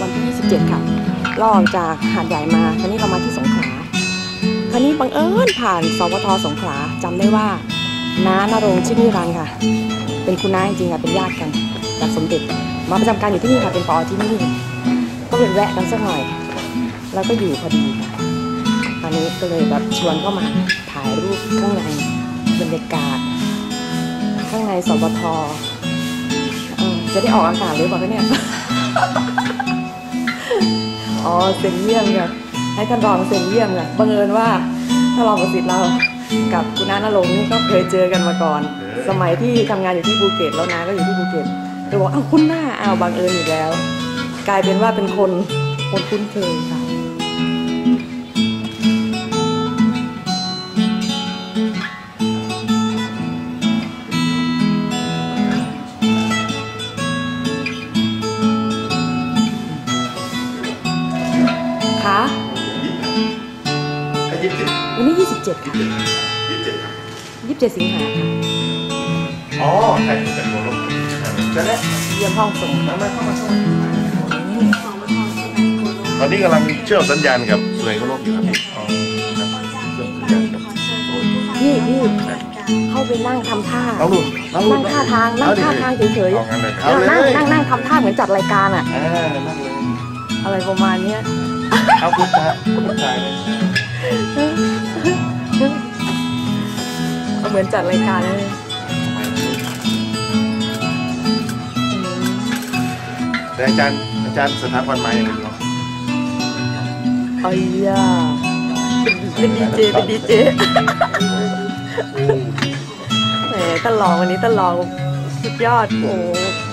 วันที่ 27 ค่ะล่อออกจากหาดใหญ่มาคราวนี้เรามาที่สงขลาคราวนี้บังเอิญผ่านสวทสงขลาจำได้ว่าน้านรงชื่อนิรันค่ะ เป็นคุณน้าจริงๆค่ะเป็นญาติกันจากสมเด็จมาประจำการอยู่ที่นี่ค่ะเป็นปอที่นี่ก็เลยแวะกันสักหน่อย แล้วก็อยู่พอดีค่ะตอนนี้ก็เลยแบบชวนเข้ามาถ่ายรูปข้างในบรรยากาศ ข้างในสวทจะได้ออกอากาศหรือเปล่าเนี่ย อ๋อเซ็นเยี่ยมค่ะให้ท่านรองเซ็นเยี่ยมค่ะบังเอิญว่าท่านรองประสิทธิ์เรากับคุณน้านรงค์นี่ก็เคยเจอกันมาก่อน สมัยที่ทำงานอยู่ที่ภูเก็ตแล้วนาก็อยู่ที่ภูเก็ตเลยบอกอ้าวคุณหน้าอ้าวบังเอิญอีกแล้ว กลายเป็นว่าเป็นคนคนคุ้นเคยค่ะคะ วันนี้ 27 ค่ะ ยี่สิบเจ็ดครับ27 สิงหาค่ะอ๋อใครจากโคโลกจะได้เยี่ยมห้องส่งมามาเข้ามาเข้ามาตอนนี้กำลังเชื่อมสัญญาณกับหน่วยโคโลกอยู่ครับพี่อ๋อครับเชื่อมสัญญาณกับโอ้ยพี่พี่เข้าไปนั่งทำท่าน้องนุ่นน้องนุ่นั่นงท่าทางนั่งท่าทางเฉยเอางั้นเลยๆเอาเลนั่งยนั่งนั่งทำท่าเหมือนจัดรายการอะอ่านั่งเลยอะไรประมาณเนี้ยเอาคุณตาคุณตาเลย เอาเหมือนจัดรายการเลยแต่อาจารย์อาจารย์สถาบันไม้ยังไม่รู้ไอ้ยาเป็นดีเจเป็นดีเจแหมตลองวันนี้ตลองสุดยอดโอ้โห